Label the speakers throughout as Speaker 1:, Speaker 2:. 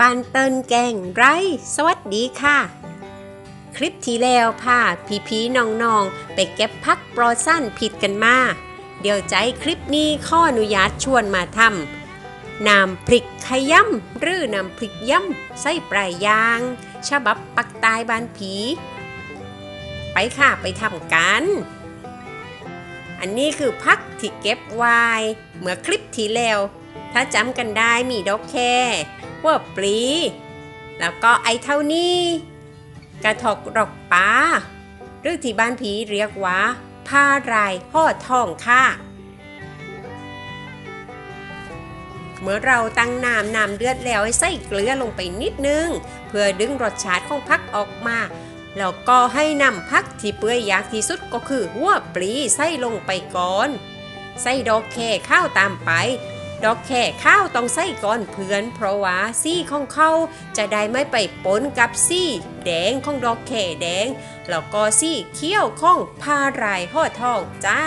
Speaker 1: บ้านเตินแกงไร สวัสดีค่ะ คลิปที่แล้วพาพี่พีน้องๆ ไปเก็บพักปลอสั้นผิดกันมา เดี๋ยวใจคลิปนี้ข้ออนุญาตชวนมาทำน้ำพริกขย่ำหรือน้ำพริกย่ำไส้ปลายยาง ฉบับปักตายบานผี ไปค่ะไปทำกัน อันนี้คือพักที่เก็บไว้เมื่อคลิปที่แล้ว ถ้าจำกันได้มีดอกแค ว่าปลี แล้วก็ไอเท่านี้ กระถกดอกปลาหรือที่บ้านผีเรียกว่าผ้ารายห่อทองค่ะ เมื่อเราตั้งน้ำน้ำเดือดแล้วให้ใส่เกลือลงไปนิดนึง เพื่อดึงรสชาติของพักออกมาแล้วก็ให้นำพักที่เปื่อยยากที่สุดก็คือหัวปลีใส่ลงไปก่อน ใส่ดอกแค่ข้าวตามไป ดอกแค่ข้าวต้องใส่ก่อนเพื่อน เพราะว่าซี่ของเขาจะได้ไม่ไปปนกับซี่ แดงของดอกแค่แดง แล้วก็ซี่เขี้ยวของพารายห่อทองจ้า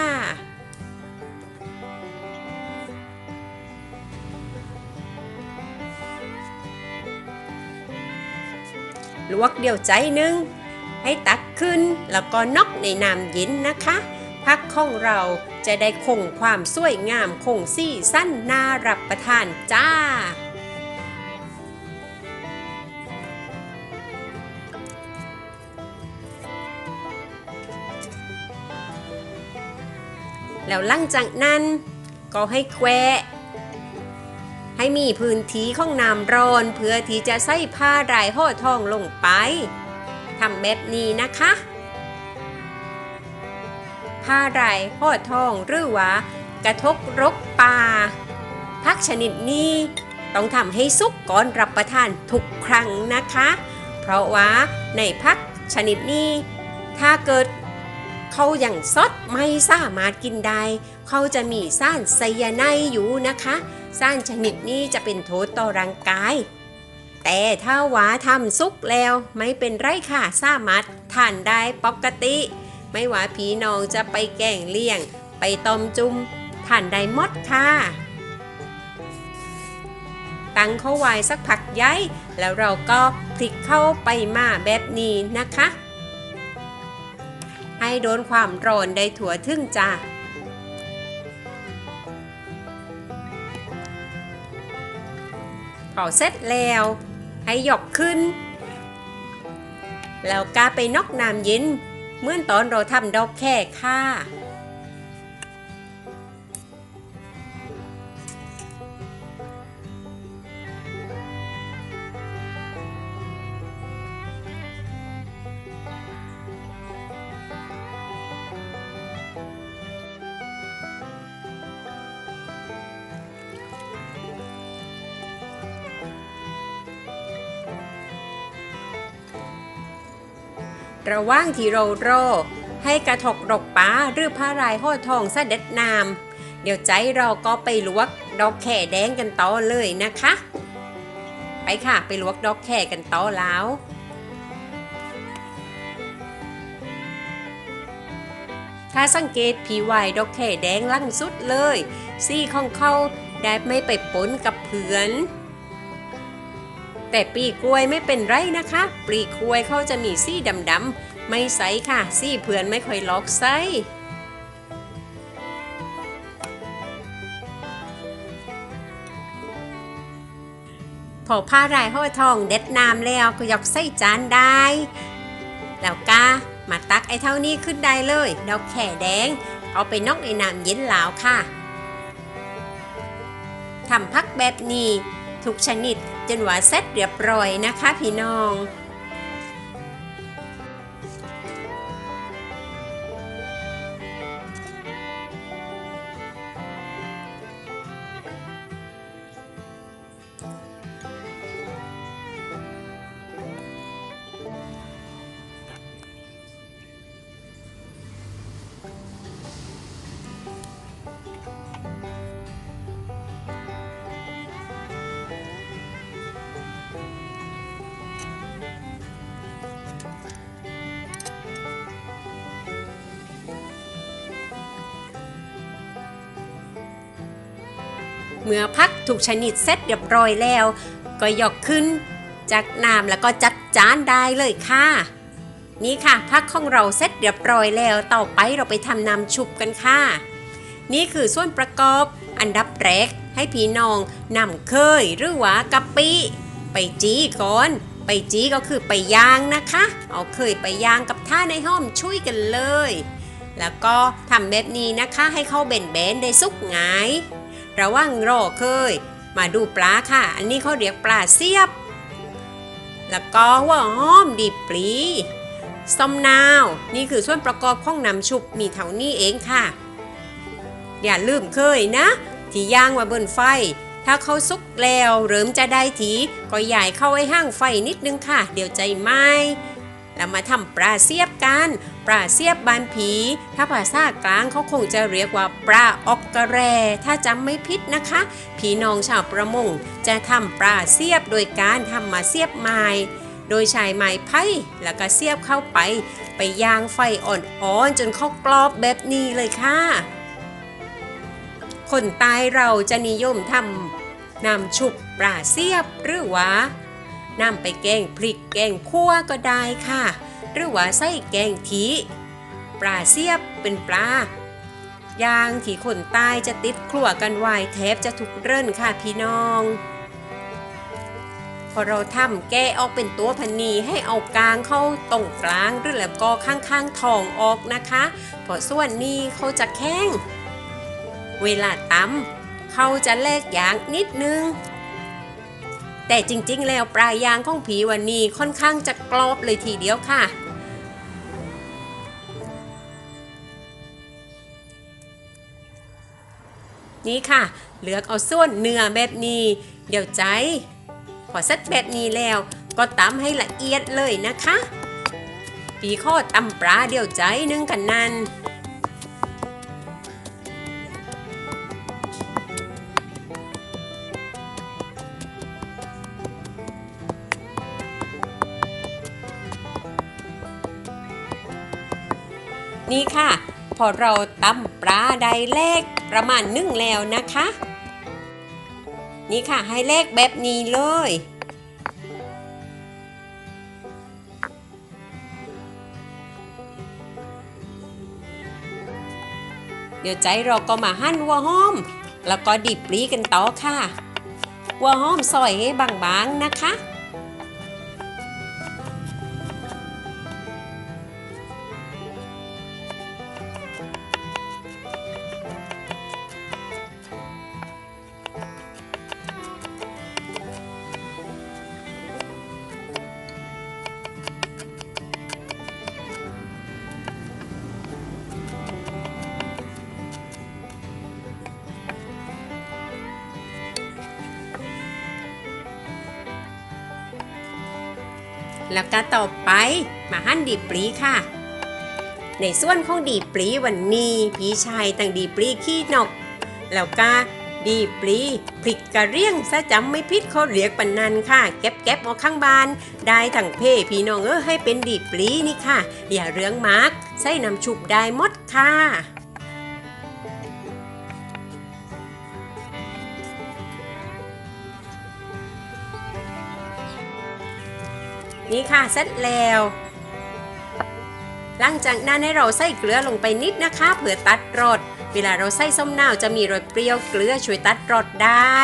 Speaker 1: ลวกเดี่ยวใจหนึง ให้ตักขึ้นแล้วก็นอกในน้ำเย็นนะคะ พักของเรา จะได้คงความสวยงามคงซี่สั้นน่ารับประทานจ้า แล้วหลังจากนั้นก็ให้แควะให้มีพื้นที่ของน้ำร้อนเพื่อที่จะใส่ผ้าดายห่อทองลงไปทำแบบนี้นะคะ ผ้าดายห่อทองหรือว่ากระทกรกปลาพักชนิดนี้ต้องทำให้สุกก่อนรับประทานทุกครั้งนะคะ เพราะว่าในพักชนิดนี้ ถ้าเกิดเขาอย่างซดไม่สามารถกินได้ เขาจะมีสารไซยาไนอยู่นะคะสารชนิดนี้จะเป็นโทษต่อร่างกาย แต่ถ้าหวาทำซุกแล้วไม่เป็นไรค่ะสามารถทานได้ปกติ ไม่ว่าพี่น้องจะไปแก่งเลี่ยง ไปต้มจุ่มทานไดมดค่ะ ตั้งเข้าไว้สักผักใหญ่แล้วเราก็พลิกเข้าไปมาแบบนี้นะคะ ให้โดนความร้อนได้ถั่วถึงจ้าพอเสร็จแล้ว ให้หยกขึ้น แล้วกาไปนอกน้ำเย็น เหมื่อนตอนเราทำดอกแค่ค่ะ ระว่างที่เรารอให้กระถกดอกป้าหรือผ้ารายห่อทองเสด็จนาม เดี๋ยวใจเราก็ไปลวกดอกแข่แดงกันต่อเลยนะคะ ไปค่ะไปลวกดอกแข่กันต่อแล้วถ้าสังเกตผีวายดอกแข่แดงลั่งสุดเลย ซี่ของเขาได้ไม่ไปปนกับเผือน แต่ปีกล้วยไม่เป็นไรนะคะ ปลีกล้วยเขาจะมีซี่ดำๆไม่ใสค่ะ ซี่เพื่อนไม่ค่อยล็อกไส้พอผ้ารายห่อทองเด็ดน้ำแล้วก็ยกใส่จานได้ แล้วก็มาตักไอ้เท่านี้ขึ้นได้เลยดอกแข่แดง เอาไปนอกในน้ำเย็นหลาวค่ะทำพักแบบนี้ทุกชนิด จนว่าเซ็ตเรียบร้อยนะคะพี่น้อง เมื่อพักถูกชนิดเสร็จเรียบร้อยแล้ว ก็ยกขึ้น จากน้ำแล้วก็จัดจานได้เลยค่ะ นี่ค่ะพักของเราเสร็จเรียบร้อยแล้วต่อไปเราไปทำน้ำชุบกันค่ะ นี่คือส่วนประกอบอันดับแรกให้พี่น้องนำเคยหรือว่ากะปิ ไปจี้ก่อน ไปจี้ก็คือไปย่างนะคะ เอาเคยไปย่างกับท่าในห้อมช่วยกันเลย แล้วก็ทำแบบนี้นะคะให้เข้าเบนเบนได้สุกหงาย ระว่างรอเคย มาดูปลาค่ะ อันนี้เขาเรียกปลาเสียบ แล้วก็หัวหอมดีปลีส้มนาว นี่คือส่วนประกอบของน้ำชุบมีเท่านี้เองค่ะ อย่าลืมเคยนะ ที่ย่างไว้บนไฟ ถ้าเขาสุกแล้วเริ่มจะได้ทีก็ใหญ่เข้าไว้ห้างไฟนิดนึงค่ะ เดี๋ยวใจไหมแล้วมาทำปลาเสียบกัน ปลาเสียบบานผี ถ้าภาษากลางเขาคงจะเรียกว่าปลาออกกระแร ถ้าจำไม่ผิดนะคะ พี่น้องชาวประมงจะทำปลาเสียบโดยการทำมาเสียบไม้โดยใช้ไม้ไผ่แล้วก็เสียบเข้าไป ไปย่างไฟอ่อนๆจนเขากรอบแบบนี้เลยค่ะ คนใต้เราจะนิยมทำน้ำชุบปลาเสียบหรือว่านำไปแกงพริกแกงคั่วก็ได้ค่ะ หรือว่าใส่แกงทีปลาเสียบเป็นปลาย่างที่คนใต้จะติดครัวกันไว้แทบจะทุกเรื่นค่ะพี่น้อง พอเราทำแกะออกเป็นตัวพันนีให้เอากลางเข้าตรงกลางหรือแล้วก็ข้างๆทองออกนะคะพราะส่วนนี้เขาจะแข็งเวลาตำเขาจะแลกยางนิดนึง แต่จริงๆแล้วปลายยางของผีวันนี้ค่อนข้างจะกรอบเลยทีเดียวค่ะ นี่ค่ะ เลือกเอาส่วนเนื้อแบบนี้ เดี๋ยวใจ พอเสร็จแบบนี้แล้ว ก็ตำให้ละเอียดเลยนะคะ ปีข้อตำปลาเดี๋ยวใจนึ่งกันนันนี่ค่ะ พอเราตำปลาได้เลขประมาณนึ่งแล้วนะคะ นี่ค่ะให้เลขแบบนี้เลยเดี๋ยวใจเราก็มาหั่นหัวหอม แล้วก็ดิบปลีกันต่อค่ะหัวหอมซอยให้บางๆนะคะ แล้วก็ต่อไปมาหั่นดีปลีค่ะ ในส่วนของดีปลีวันนี้พี่ชายตั้งดีปลีขี้นก แล้วก็ดีปลีพริกกระเรียงซะจำไม่ผิดเขาเรียกปันนันค่ะเก็บเก็บเอาข้างบ้าน ได้ทั้งเพพี่น้องเออให้เป็นดีปลีนี่ค่ะ อย่าเรื่องมากใส่น้ำชุบได้หมดค่ะ นี่ค่ะเสร็จแล้ว หลังจากนั้นให้เราใส่เกลือลงไปนิดนะคะเผื่อตัดรสเวลาเราใส่ส้มนาวจะมีรสเปรี้ยวเกลือช่วยตัดรสได้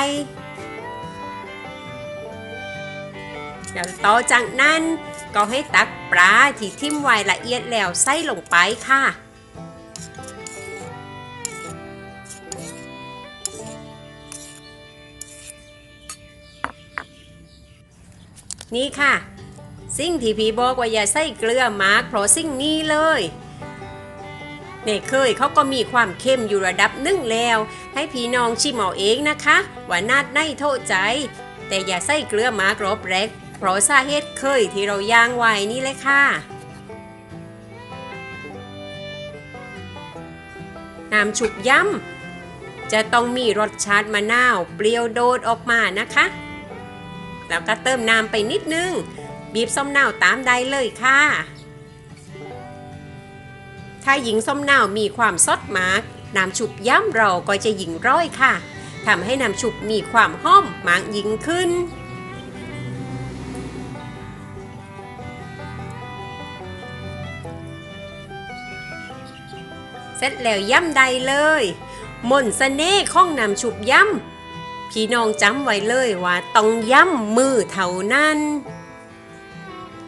Speaker 1: เดี๋ยวต่อจากนั้นก็ให้ตักปลาที่ทิ่มไว้ละเอียดแล้วใส่ลงไปค่ะนี่ค่ะ สิ่งที่พี่บอกว่าอย่าใส่เกลือมากเพราะสิ่งนี้เลยในเคยเขาก็มีความเข้มอยู่ระดับหนึ่งแล้ว ให้พี่น้องชิมเอาเองนะคะว่านาดในโทษใจ แต่อย่าใส่เกลือมากรอบแรกเพราะสาเหตุเคยที่เราย่างไว้นี่เลยค่ะน้ำฉุกย่ำจะต้องมีรสชาติมะนาว เปรี้ยวโดดออกมานะคะ แล้วก็เติมน้ำไปนิดนึง บีบส้มเน่าตามใดเลยค่ะ ถ้าหญิงส้มเน่ามีความซดมากน้ำฉุบย่ำเราก็จะหญิงร้อยค่ะทำให้น้ำฉุบมีความห้อมมากยิ่งขึ้น เสร็จแล้วย่ำใดเลยมนสเสน่ห์ของน้ำฉุบย่ำพี่น้องจำไว้เลยว่าต้องย่ำมือเท่านั้น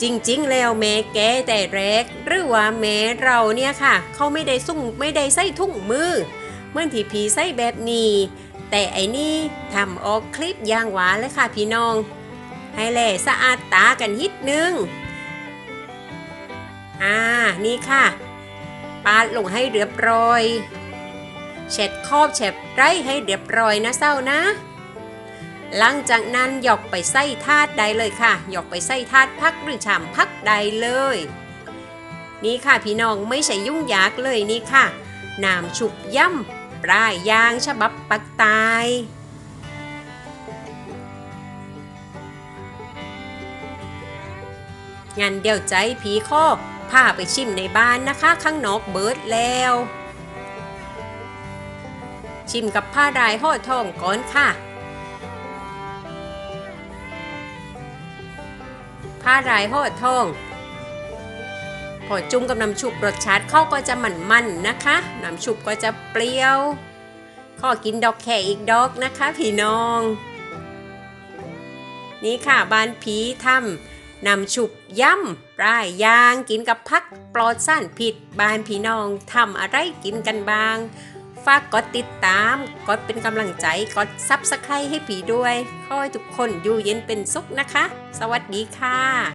Speaker 1: จริงๆ แล้วแม่แกแต่แรก หรือว่าแม่เราเนี่ยค่ะ เขาไม่ได้สุ่งไม่ได้ใส่ทุ่งมือเมื่อที่ผีใส่แบบนี้ แต่ไอ้นี่ทำออกคลิปย่างหวานเลยค่ะพี่น้อง ให้แหล่สะอาดตากันนิดนึง อ่านี่ค่ะ ปาดลงให้เรียบร้อยเช็ดขอบเช็ดไรให้เรียบร้อยนะเศร้านะ หลังจากนั้นหยอกไปใส่ทาดใดเลยค่ะหยอกไปใส่ทาดพักหรือชามพักใดเลย นี่ค่ะพี่น้องไม่ใช่ยุ่งยากเลยนี่ค่ะน้ำฉุบย่ำปลายยางฉบับปักตายงั้นเดี๋ยวใจผีข้อพาไปชิมในบ้านนะคะ ข้างนอกเบิร์ดแล้ว ชิมกับผ้าดายห่อทองก่อนค่ะ ผ้าดายห่อทองพอจุ่มกับน้ำชุบรสชาติเข้าก็จะมันมันนะคะ น้ำชุบก็จะเปรี้ยว ข้อกินดอกแค่อีกดอกนะคะพี่น้อง นี่ค่ะบ้านผีทำน้ำฉุบย่ำปลายยางกินกับพักปลอดสารผิดบ้านพี่น้องทำอะไรกินกันบ้าง ฝากกดติดตาม กดเป็นกำลังใจ กดซับสไครต์ให้ผีด้วย ขอให้ทุกคนอยู่เย็นเป็นสุขนะคะ สวัสดีค่ะ